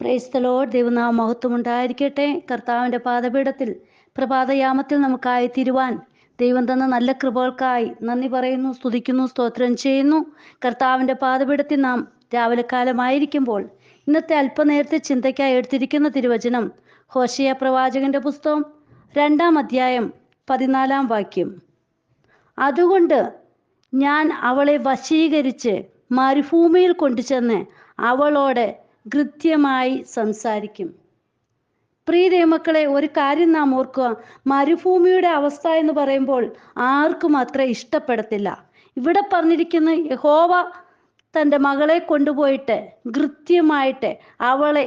പ്രൈസ്തലോ ദൈവനാമ മഹത്വം ഉണ്ടായിരിക്കട്ടെ കർത്താവിന്റെ പാദപീഠത്തിൽ പ്രഭാതയാമത്തിൽ നമുക്കായി തിരുവാൻ ദൈവം തന്ന നല്ല കൃപകൾക്കായി നന്ദി പറയുന്നു സ്തുതിക്കുന്നു സ്തോത്രം ചെയ്യുന്നു. കർത്താവിന്റെ പാദപീഠത്തിൽ നാം രാവിലെ കാലമായിരിക്കുമ്പോൾ ഇന്നത്തെ അല്പനേരത്തെ ചിന്തയ്ക്കായി എടുത്തിരിക്കുന്ന തിരുവചനം ഹോഷിയ പ്രവാചകന്റെ പുസ്തകം രണ്ടാം അധ്യായം പതിനാലാം വാക്യം. അതുകൊണ്ട് ഞാൻ അവളെ വശീകരിച്ച് മരുഭൂമിയിൽ കൊണ്ടുചെന്ന് അവളോട് കൃത്യമായി സംസാരിക്കും. പ്രിയ ദൈവമക്കളെ ഒരു കാര്യം നാം ഓർക്കുക. മരുഭൂമിയുടെ അവസ്ഥ എന്ന് പറയുമ്പോൾ ആർക്കും അത്ര ഇഷ്ടപ്പെടത്തില്ല. ഇവിടെ പറഞ്ഞിരിക്കുന്ന യഹോവ തന്റെ മകളെ കൊണ്ടുപോയിട്ട് കൃത്യമായിട്ട് അവളെ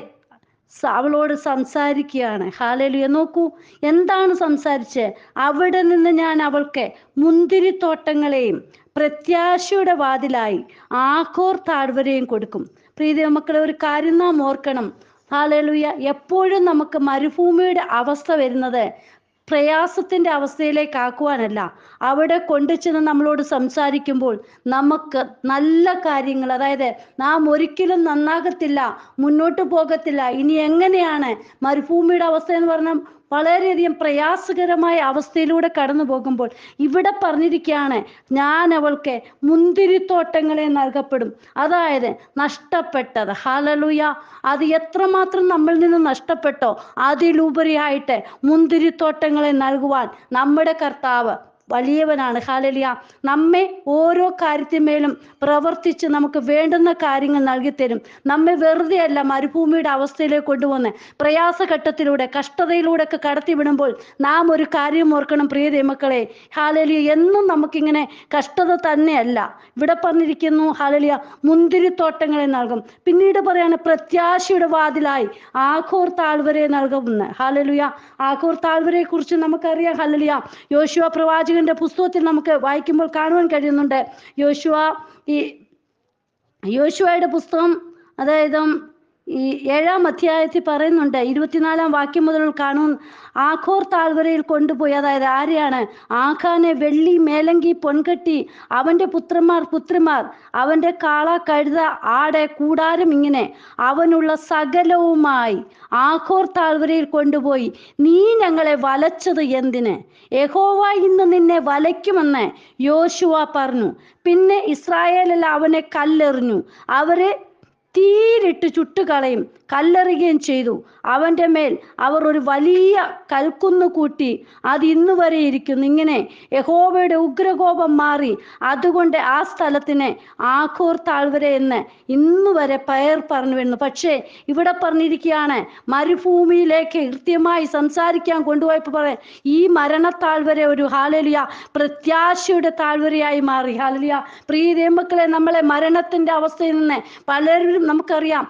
അവളോട് സംസാരിക്കുകയാണ്. ഹാലലുയ. നോക്കൂ എന്താണ് സംസാരിച്ച് അവിടെ നിന്ന് ഞാൻ അവൾക്ക് മുന്തിരിത്തോട്ടങ്ങളെയും പ്രത്യാശയുടെ വാതിലായി ആഘോർ താഴ്വരയും കൊടുക്കും. പ്രീതി മക്കളെ ഒരു കാര്യം നാം ഓർക്കണം. ഹാലലുയ എപ്പോഴും നമുക്ക് മരുഭൂമിയുടെ അവസ്ഥ വരുന്നത് പ്രയാസത്തിന്റെ അവസ്ഥയിലേക്ക് ആക്കുവാനല്ല അവിടെ കൊണ്ടുചെന്ന് നമ്മളോട് സംസാരിക്കുമ്പോൾ നമുക്ക് നല്ല കാര്യങ്ങൾ അതായത് നാം ഒരിക്കലും നന്നാകത്തില്ല മുന്നോട്ട് പോകത്തില്ല. ഇനി എങ്ങനെയാണ് മരുഭൂമിയുടെ അവസ്ഥ എന്ന് പറഞ്ഞാൽ വളരെയധികം പ്രയാസകരമായ അവസ്ഥയിലൂടെ കടന്നു പോകുമ്പോൾ ഇവിടെ പറഞ്ഞിരിക്കുകയാണ് ഞാൻ അവൾക്ക് മുന്തിരിത്തോട്ടങ്ങളെ നൽകപ്പെടും. അതായത് നഷ്ടപ്പെട്ടത്. ഹാലലുയ അത് എത്രമാത്രം നമ്മളിൽ നിന്ന് നഷ്ടപ്പെട്ടോ? അതിലുപരിയായിട്ട് മുന്തിരിത്തോട്ടങ്ങളെ നൽകുവാൻ നമ്മുടെ കർത്താവ് വലിയവനാണ്. ഹാലലിയ. നമ്മെ ഓരോ കാര്യത്തിന്മേലും പ്രവർത്തിച്ച് നമുക്ക് വേണ്ടുന്ന കാര്യങ്ങൾ നൽകി തരും. നമ്മെ വെറുതെ അല്ല മരുഭൂമിയുടെ അവസ്ഥയിലേക്ക് കൊണ്ടുവന്ന് പ്രയാസഘട്ടത്തിലൂടെ കഷ്ടതയിലൂടെ ഒക്കെ കടത്തി വിടുമ്പോൾ നാം ഒരു കാര്യം ഓർക്കണം പ്രിയ ദൈമക്കളെ ഹാലലിയ എന്നും നമുക്കിങ്ങനെ കഷ്ടത തന്നെയല്ല. ഇവിടെ പറഞ്ഞിരിക്കുന്നു ഹാലലിയ മുന്തിരിത്തോട്ടങ്ങളെ നൽകും. പിന്നീട് പറയാണ് പ്രത്യാശയുടെ വാതിലായി ആഘോർ താഴ്വരെ നൽകുമെന്ന് ഹാലലുയ ആഘോർ താഴ്വരയെ കുറിച്ച് നമുക്കറിയാം ഹാലലിയ. യോശുവ പ്രവാചകന്റെ പുസ്തകത്തിൽ നമുക്ക് വായിക്കുമ്പോൾ കാണുവാൻ കഴിയുന്നുണ്ട്. യോശുവ ഈ യോശുവയുടെ പുസ്തകം അതായത് ഈ ഏഴാം അധ്യായത്തിൽ പറയുന്നുണ്ട് ഇരുപത്തിനാലാം വാക്യം മുതൽ കാണും ആഘോർ താഴ്വരയിൽ കൊണ്ടുപോയി അതായത് ആരെയാണ്? ആഖാനെ വെള്ളി മേലങ്കി പൊൻകട്ടി അവന്റെ പുത്രന്മാർ പുത്രിമാർ അവന്റെ കാള കഴുത ആടെ കൂടാരം ഇങ്ങനെ അവനുള്ള സകലവുമായി ആഘോർ താഴ്വരയിൽ കൊണ്ടുപോയി. നീ ഞങ്ങളെ വലച്ചത് എന്തിന്? യഹോവ ഇന്ന് നിന്നെ വലയ്ക്കുമെന്ന് യോശുവ പറഞ്ഞു. പിന്നെ ഇസ്രായേലിൽ അവനെ കല്ലെറിഞ്ഞു. അവരെ തീരിട്ട് ചുട്ടുകളയും. കല്ലെറിയുകയും ചെയ്തു. അവന്റെ മേൽ അവർ ഒരു വലിയ കൽക്കുന്ന് കൂട്ടി അത് ഇന്നു വരെ ഇരിക്കുന്നു. ഇങ്ങനെ യഹോബയുടെ ഉഗ്രകോപം മാറി അതുകൊണ്ട് ആ സ്ഥലത്തിനെ ആഘോർ താഴ്വര എന്ന് ഇന്നു വരെ പയർ പറഞ്ഞു വരുന്നു. പക്ഷേ ഇവിടെ പറഞ്ഞിരിക്കുകയാണ് മരുഭൂമിയിലേക്ക് കൃത്യമായി സംസാരിക്കാൻ കൊണ്ടുപോയപ്പോൾ പറയാം ഈ മരണത്താഴ്വര ഒരു ഹാലലിയ പ്രത്യാശയുടെ താഴ്വരയായി മാറി. ഹാലലിയ. പ്രിയ മക്കളെ നമ്മളെ മരണത്തിന്റെ അവസ്ഥയിൽ നിന്ന് പലരും നമുക്കറിയാം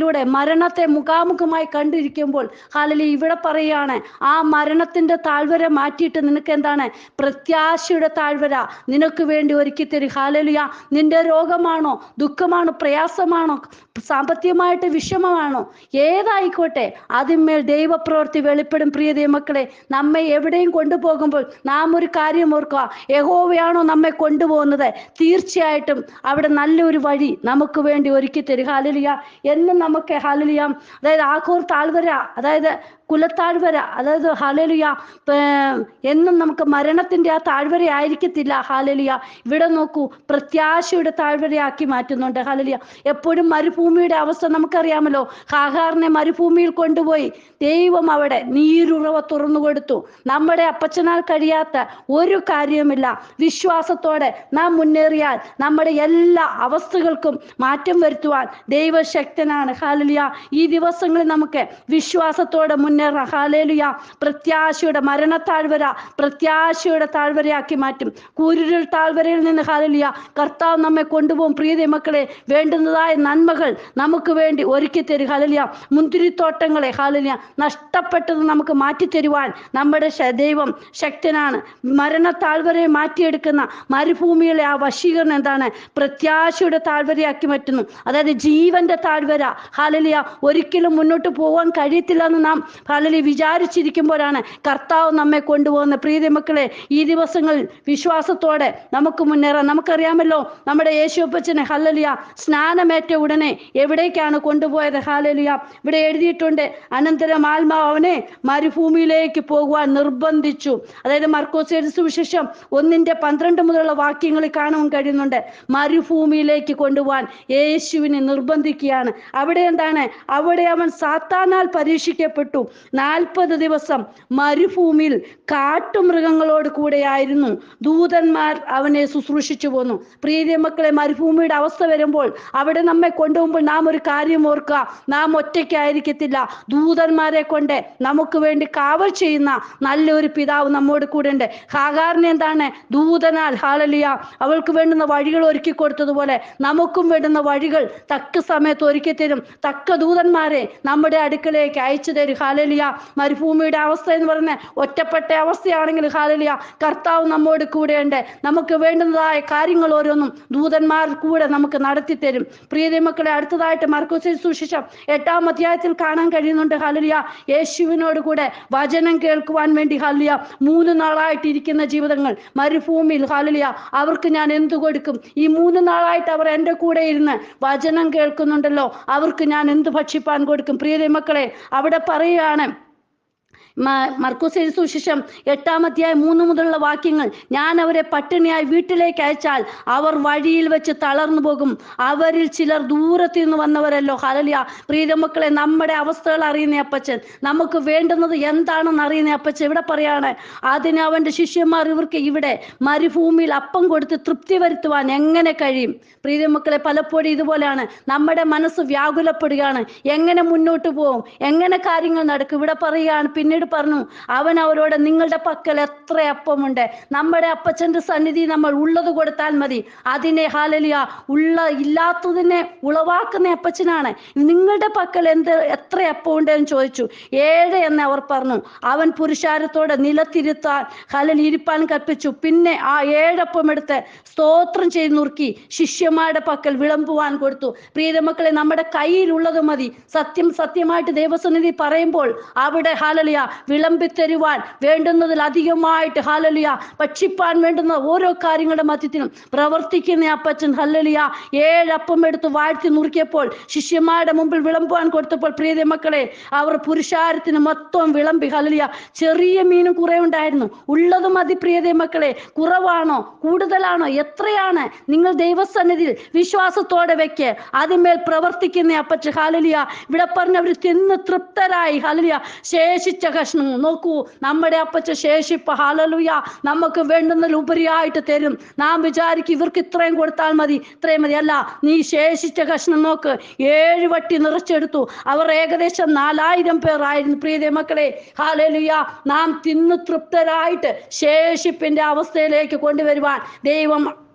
രോഗാവസ്ഥയിലൂടെ മരണത്തെ മുഖാമുഖമായി കണ്ടിരിക്കുമ്പോൾ ഹാലലി ഇവിടെ പറയുകയാണ് ആ മരണത്തിന്റെ താഴ്വര മാറ്റിയിട്ട് നിനക്ക് എന്താണ് പ്രത്യാശയുടെ താഴ്വര നിനക്ക് വേണ്ടി ഒരുക്കി തരും. ഹാലലിയ നിന്റെ രോഗമാണോ? ദുഃഖമാണോ? പ്രയാസമാണോ? സാമ്പത്തികമായിട്ട് വിഷമമാണോ? ഏതായിക്കോട്ടെ അതിന്മേൽ ദൈവപ്രവൃത്തി വെളിപ്പെടും. പ്രിയ ദൈവമക്കളെ നമ്മെ എവിടെയും കൊണ്ടുപോകുമ്പോൾ നാം ഒരു കാര്യം ഓർക്കുക. യഹോവയാണോ നമ്മെ കൊണ്ടുപോകുന്നത്? തീർച്ചയായിട്ടും അവിടെ നല്ലൊരു വഴി നമുക്ക് വേണ്ടി ഒരുക്കി തരും. ഹാലലിയ എന്നും നമുക്ക് ഹാലലിയ അതായത് ആക്കൂർ താഴ്വര അതായത് കുലത്താഴ്വര അതായത് ഹാലലിയ എന്നും നമുക്ക് മരണത്തിന്റെ ആ താഴ്വര ആയിരിക്കത്തില്ല ഹാലലിയ. ഇവിടെ നോക്കൂ പ്രത്യാശയുടെ താഴ്വരയാക്കി മാറ്റുന്നുണ്ട് ഹാലലിയ. എപ്പോഴും മരുഭൂമിയുടെ അവസ്ഥ നമുക്കറിയാമല്ലോ. ഹാഹാറിനെ മരുഭൂമിയിൽ കൊണ്ടുപോയി ദൈവം അവിടെ നീരുറവ തുറന്നു കൊടുത്തു. നമ്മുടെ അപ്പച്ചനാൽ കഴിയാത്ത ഒരു കാര്യവുമില്ല. വിശ്വാസത്തോടെ നാം മുന്നേറിയാൽ നമ്മുടെ എല്ലാ അവസ്ഥകൾക്കും മാറ്റം വരുത്തുവാൻ ദൈവശക്തനാണ് ഹാലലിയ. ഈ ദിവസങ്ങളിൽ നമുക്ക് വിശ്വാസത്തോടെ മുന്നേറാം റഹാലേലുയ പ്രത്യാശയുടെ മരണത്താഴ്വര പ്രത്യാശയുടെ താഴ്വരയാക്കി മാറ്റും. കൂരുരുൾ താഴ്വരയിൽ നിന്ന് ഹാലലിയ കർത്താവ് നമ്മെ കൊണ്ടുപോകും. പ്രീതി മക്കളെ വേണ്ടുന്നതായ നന്മകൾ നമുക്ക് വേണ്ടി ഒരുക്കി തരും. ഹാലലിയ മുന്തിരിത്തോട്ടങ്ങളെ ഹാലലിയ നഷ്ടപ്പെട്ടത് നമുക്ക് മാറ്റിത്തരുവാൻ നമ്മുടെ ദൈവം ശക്തനാണ്. മരണ താഴ്വരയെ മാറ്റിയെടുക്കുന്ന മരുഭൂമിയിലെ ആ വശീകരണം എന്താണ്? പ്രത്യാശയുടെ താഴ്വരയാക്കി മാറ്റുന്നു. അതായത് ജീവന്റെ താഴ്വര ഹാലലിയ ഒരിക്കലും മുന്നോട്ട് പോകാൻ കഴിയത്തില്ല എന്ന് നാം ഹാലലി വിചാരിച്ചിരിക്കുമ്പോഴാണ് കർത്താവ് നമ്മെ കൊണ്ടുപോകുന്ന പ്രീതി മക്കളെ. ഈ ദിവസങ്ങൾ വിശ്വാസത്തോടെ നമുക്ക് മുന്നേറാം. നമുക്കറിയാമല്ലോ നമ്മുടെ യേശുപ്പച്ചനെ ഹല്ലലിയ സ്നാനമേറ്റ ഉടനെ എവിടേക്കാണ് കൊണ്ടുപോയത്? ഹാലലിയ ഇവിടെ എഴുതിയിട്ടുണ്ട് അനന്തരം ആത്മാവ് അവനെ മരുഭൂമിയിലേക്ക് പോകുവാൻ നിർബന്ധിച്ചു. അതായത് മർക്കോസ് സുവിശേഷം ഒന്നിന്റെ പന്ത്രണ്ട് മുതലുള്ള വാക്യങ്ങളിൽ കാണാൻ കഴിയുന്നുണ്ട് മരുഭൂമിയിലേക്ക് കൊണ്ടുപോകാൻ യേശുവിനെ നിർബന്ധിക്കുകയാണ്. അവിടെ എന്താണ്? അവിടെ അവൻ സാത്താനാൽ പരീക്ഷിക്കപ്പെട്ടു. നാൽപ്പത് ദിവസം മരുഭൂമിയിൽ കാട്ടുമൃഗങ്ങളോട് കൂടെയായിരുന്നു. ദൂതന്മാർ അവനെ ശുശ്രൂഷിച്ചു പോന്നു. പ്രീതി മക്കളെ മരുഭൂമിയുടെ അവസ്ഥ വരുമ്പോൾ അവിടെ നമ്മെ കൊണ്ടുപോകുമ്പോൾ നാം ഒരു കാര്യം ഓർക്കുക. നാം ഒറ്റയ്ക്കായിരിക്കത്തില്ല. ദൂതന്മാരെ കൊണ്ട് നമുക്ക് വേണ്ടി കാവൽ ചെയ്യുന്ന നല്ലൊരു പിതാവ് നമ്മോട് കൂടെ ഉണ്ട്. ഹാഗാറിന് എന്താണ്? ദൂതനാൽ ഹാളലിയ അവൾക്ക് വേണ്ടുന്ന വഴികൾ ഒരുക്കി കൊടുത്തതുപോലെ നമുക്കും വേണ്ടുന്ന വഴികൾ തക്ക സമയത്ത് ഒരുക്കി തരും തക്ക ദൂതന്മാരെ നമ്മുടെ അടുക്കളയിലേക്ക് അയച്ചു തരും. ഹാലലിയ. മരുഭൂമിയുടെ അവസ്ഥ എന്ന് പറയുന്നത് ഒറ്റപ്പെട്ട അവസ്ഥയാണെങ്കിൽ ഹാലലിയ കർത്താവ് നമ്മോട് കൂടെയുണ്ട്. നമുക്ക് വേണ്ടുന്നതായ കാര്യങ്ങൾ ഓരോന്നും ദൂതന്മാർ കൂടെ നമുക്ക് നടത്തി തരും പ്രിയ മക്കളെ അടുത്തതായിട്ട് മർക്കോസിൽ സൂക്ഷിച്ച എട്ടാം അധ്യായത്തിൽ കാണാൻ കഴിയുന്നുണ്ട് ഹാലലിയ. യേശുവിനോട് കൂടെ വചനം കേൾക്കുവാൻ വേണ്ടി ഹാലിയ മൂന്ന് നാളായിട്ട് ഇരിക്കുന്ന ജീവിതങ്ങൾ മരുഭൂമിയിൽ ഹലിയ അവർക്ക് ഞാൻ എന്തു കൊടുക്കും? ഈ മൂന്ന് നാളായിട്ട് അവർ എന്റെ കൂടെ ഇരുന്ന് വചനം കേൾക്കുന്നുണ്ടല്ലോ. അവർക്ക് ഞാൻ എന്ത് ഭക്ഷിപ്പാൻ കൊടുക്കും? പ്രിയ മക്കളെ അവിടെ പറയുകയാണ് മർക്കോസ് എഴുതിയ സുവിശേഷം എട്ടാം അധ്യായം മൂന്ന് മുതലുള്ള വാക്യങ്ങൾ ഞാൻ അവരെ പട്ടിണിയായി വീട്ടിലേക്ക് അയച്ചാൽ അവർ വഴിയിൽ വെച്ച് തളർന്നു പോകും. അവരിൽ ചിലർ ദൂരത്തു നിന്ന് വന്നവരല്ലോ. ഹലലിയ പ്രീതമക്കളെ നമ്മുടെ അവസ്ഥകൾ അറിയുന്ന അപ്പച്ചൻ. നമുക്ക് വേണ്ടുന്നത് എന്താണെന്ന് അറിയുന്ന അപ്പച്ചൻ. ഇവിടെ പറയാണ് അതിന് അവന്റെ ശിഷ്യന്മാർ ഇവർക്ക് ഇവിടെ മരുഭൂമിയിൽ അപ്പം കൊടുത്ത് തൃപ്തി വരുത്തുവാൻ എങ്ങനെ കഴിയും? പ്രീതമക്കളെ പലപ്പോഴും ഇതുപോലെയാണ്. നമ്മുടെ മനസ്സ് വ്യാകുലപ്പെടുകയാണ്. എങ്ങനെ മുന്നോട്ട് പോകും എങ്ങനെ കാര്യങ്ങൾ നടക്കും? ഇവിടെ പറയുകയാണ് പിന്നീട് പറഞ്ഞു അവൻ അവരോട് നിങ്ങളുടെ പക്കൽ എത്ര അപ്പമുണ്ട്? നമ്മുടെ അപ്പച്ചന്റെ സന്നിധി നമ്മൾ ഉള്ളത് കൊടുത്താൽ മതി. അതിനെ ഹാലലിയ ഉള്ള ഇല്ലാത്തതിനെ ഉളവാക്കുന്ന അപ്പച്ചനാണ്. നിങ്ങളുടെ പക്കൽ എന്ത് എത്ര അപ്പമുണ്ട് എന്ന് ചോദിച്ചു. ഏഴ് എന്ന് അവർ പറഞ്ഞു. അവൻ പുരുഷാരത്തോടെ നിലത്തിരുത്താൻ ഹലൽ ഇരിപ്പാൻ കൽപ്പിച്ചു. പിന്നെ ആ ഏഴപ്പം എടുത്ത് സ്തോത്രം ചെയ്ത് നുറുക്കി ശിഷ്യന്മാരുടെ പക്കൽ വിളമ്പുവാൻ കൊടുത്തു. പ്രീതമക്കളെ നമ്മുടെ കയ്യിലുള്ളത് മതി. സത്യം സത്യമായിട്ട് ദൈവസന്നിധി പറയുമ്പോൾ അവിടെ ഹാലലിയ വിളമ്പി തരുവാൻ വേണ്ടുന്നതിൽ അധികമായിട്ട് ഹലലിയ ഭക്ഷിപ്പാൻ വേണ്ടുന്ന ഓരോ കാര്യങ്ങളുടെ മധ്യത്തിനും പ്രവർത്തിക്കുന്ന അപ്പച്ചൻ ഹല്ലലിയ ഏഴപ്പം എടുത്ത് വാഴ്ത്തി നുറുക്കിയപ്പോൾ ശിഷ്യന്മാരുടെ മുമ്പിൽ വിളമ്പുവാൻ കൊടുത്തപ്പോൾ പ്രീതി മക്കളെ അവർ പുരുഷാരത്തിന് മൊത്തം വിളമ്പി ഹലലിയ ചെറിയ മീനും കുറെ ഉണ്ടായിരുന്നു. ഉള്ളത് മതി പ്രിയതേ മക്കളെ കുറവാണോ കൂടുതലാണോ എത്രയാണ് നിങ്ങൾ ദൈവസന്നിധിയിൽ വിശ്വാസത്തോടെ വെക്ക്. അതിന്മേൽ പ്രവർത്തിക്കുന്ന അപ്പച്ച ഹലലിയ ഇവിടെ പറഞ്ഞവർ തിന്ന് തൃപ്തരായി ഹലലിയ ശേഷിച്ച കഷ്ണം നോക്കൂ. നമ്മുടെ അപ്പച്ച ശേഷിപ്പ് ഹാലലുയ നമുക്ക് വേണ്ടുന്നതിൽ ഉപരിയായിട്ട് തരും. നാം വിചാരിക്കും ഇവർക്ക് ഇത്രയും കൊടുത്താൽ മതി ഇത്രയും മതി. അല്ല നീ ശേഷിച്ച കഷ്ണം നോക്ക്. ഏഴ് വട്ടി നിറച്ചെടുത്തു. അവർ ഏകദേശം നാലായിരം പേരായിരുന്നു. പ്രീതി മക്കളെ ഹാലലുയ നാം തിന്നു തൃപ്തരായിട്ട് ശേഷിപ്പിന്റെ അവസ്ഥയിലേക്ക് കൊണ്ടുവരുവാൻ ദൈവം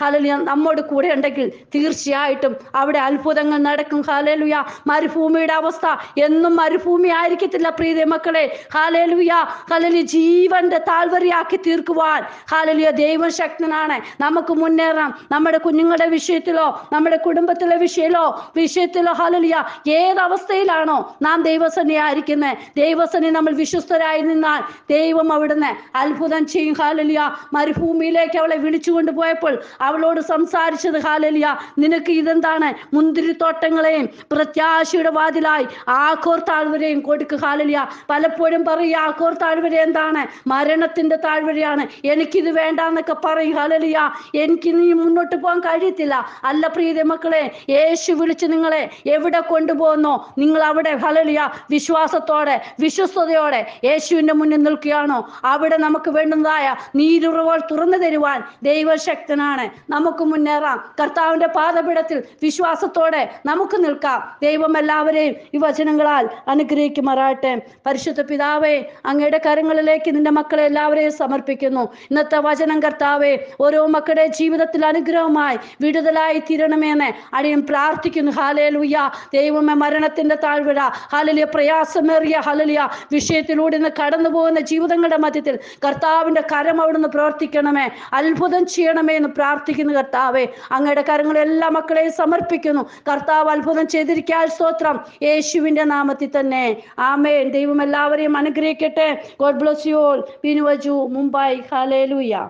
ഹാലലുയ നമ്മോട് കൂടെ ഉണ്ടെങ്കിൽ തീർച്ചയായിട്ടും അവിടെ അത്ഭുതങ്ങൾ നടക്കും. ഹാലലുയ മരുഭൂമിയുടെ അവസ്ഥ എന്നും മരുഭൂമി ആയിരിക്കത്തില്ല പ്രീതി മക്കളെ. ഹാലലുയ ഹാലലി ജീവന്റെ താഴ്വരയാക്കി തീർക്കുവാൻ ഹാലലിയ ദൈവം ശക്തനാണ് നമുക്ക് മുന്നേറാം. നമ്മുടെ കുഞ്ഞുങ്ങളുടെ വിഷയത്തിലോ നമ്മുടെ കുടുംബത്തിലെ വിഷയത്തിലോ വിഷയത്തിലോ ഹാലലിയ ഏത് അവസ്ഥയിലാണോ നാം ദൈവസനെ ആയിരിക്കുന്നത് ദൈവസനെ നമ്മൾ വിശ്വസ്തരായി നിന്നാൽ ദൈവം അവിടുന്ന് അത്ഭുതം ചെയ്യും. ഹാലലിയ മരുഭൂമിയിലേക്ക് അവളെ വിളിച്ചു കൊണ്ടുപോയപ്പോൾ അവളോട് സംസാരിച്ചത് ഹാലലിയ നിനക്ക് ഇതെന്താണ്? മുന്തിരിത്തോട്ടങ്ങളെയും പ്രത്യാശയുടെ വാതിലായി ആഘോർ താഴ്വരയും കൊടുക്ക് ഹാലലിയ. പലപ്പോഴും പറയും ആഘോർ താഴ്വര എന്താണ്? മരണത്തിന്റെ താഴ്വരയാണ്. എനിക്കിത് വേണ്ടാന്നൊക്കെ പറയും ഹാലലിയ. എനിക്ക് നീ മുന്നോട്ട് പോകാൻ കഴിയത്തില്ല. അല്ല പ്രീതി മക്കളെ യേശു വിളിച്ച് നിങ്ങളെ എവിടെ കൊണ്ടുപോകുന്നോ? നിങ്ങൾ അവിടെ ഹലലിയ വിശ്വാസത്തോടെ വിശ്വസ്തയോടെ യേശുവിന്റെ മുന്നിൽ നിൽക്കുകയാണോ? അവിടെ നമുക്ക് വേണ്ടുന്നതായ നീരുറവുകൾ തുറന്നു തരുവാൻ ദൈവശക്തനാണ്. നമുക്ക് മുന്നേറാം. കർത്താവിന്റെ പാദപീഠത്തിൽ വിശ്വാസത്തോടെ നമുക്ക് നിൽക്കാം. ദൈവം എല്ലാവരെയും ഈ വചനങ്ങളാൽ അനുഗ്രഹിക്കുമാറാട്ടെ പരിശുദ്ധ പിതാവേ അങ്ങയുടെ കരങ്ങളിലേക്ക് നിന്റെ മക്കളെ എല്ലാവരെയും സമർപ്പിക്കുന്നു. ഇന്നത്തെ വചനം കർത്താവേ ഓരോ മക്കളുടെ ജീവിതത്തിൽ അനുഗ്രഹമായി വിടുതലായി തീരണമേന്ന് അടിയൻ പ്രാർത്ഥിക്കുന്നു. ഹാലേലുയ്യ ദൈവമേ മരണത്തിന്റെ താഴ്വര ഹാലലിയ പ്രയാസമേറിയ ഹലലിയ വിഷയത്തിലൂടെ നിന്ന് കടന്നു പോകുന്ന ജീവിതങ്ങളുടെ മധ്യത്തിൽ കർത്താവിന്റെ കരം അവിടുന്ന് പ്രവർത്തിക്കണമേ. അത്ഭുതം ചെയ്യണമേ എന്ന് പ്രാർത്ഥിക്കുന്നു. പ്രാർത്ഥിക്കുന്നു കർത്താവെ അങ്ങയുടെ കരങ്ങളിൽ എല്ലാ മക്കളെയും സമർപ്പിക്കുന്നു. കർത്താവ് അത്ഭുതം ചെയ്തിരിക്കാൻ സ്തോത്രം. യേശുവിന്റെ നാമത്തിൽ തന്നെ. ആമേൻ. ദൈവം എല്ലാവരെയും അനുഗ്രഹിക്കട്ടെ. God bless you all. പിനുവജു Mumbai hallelujah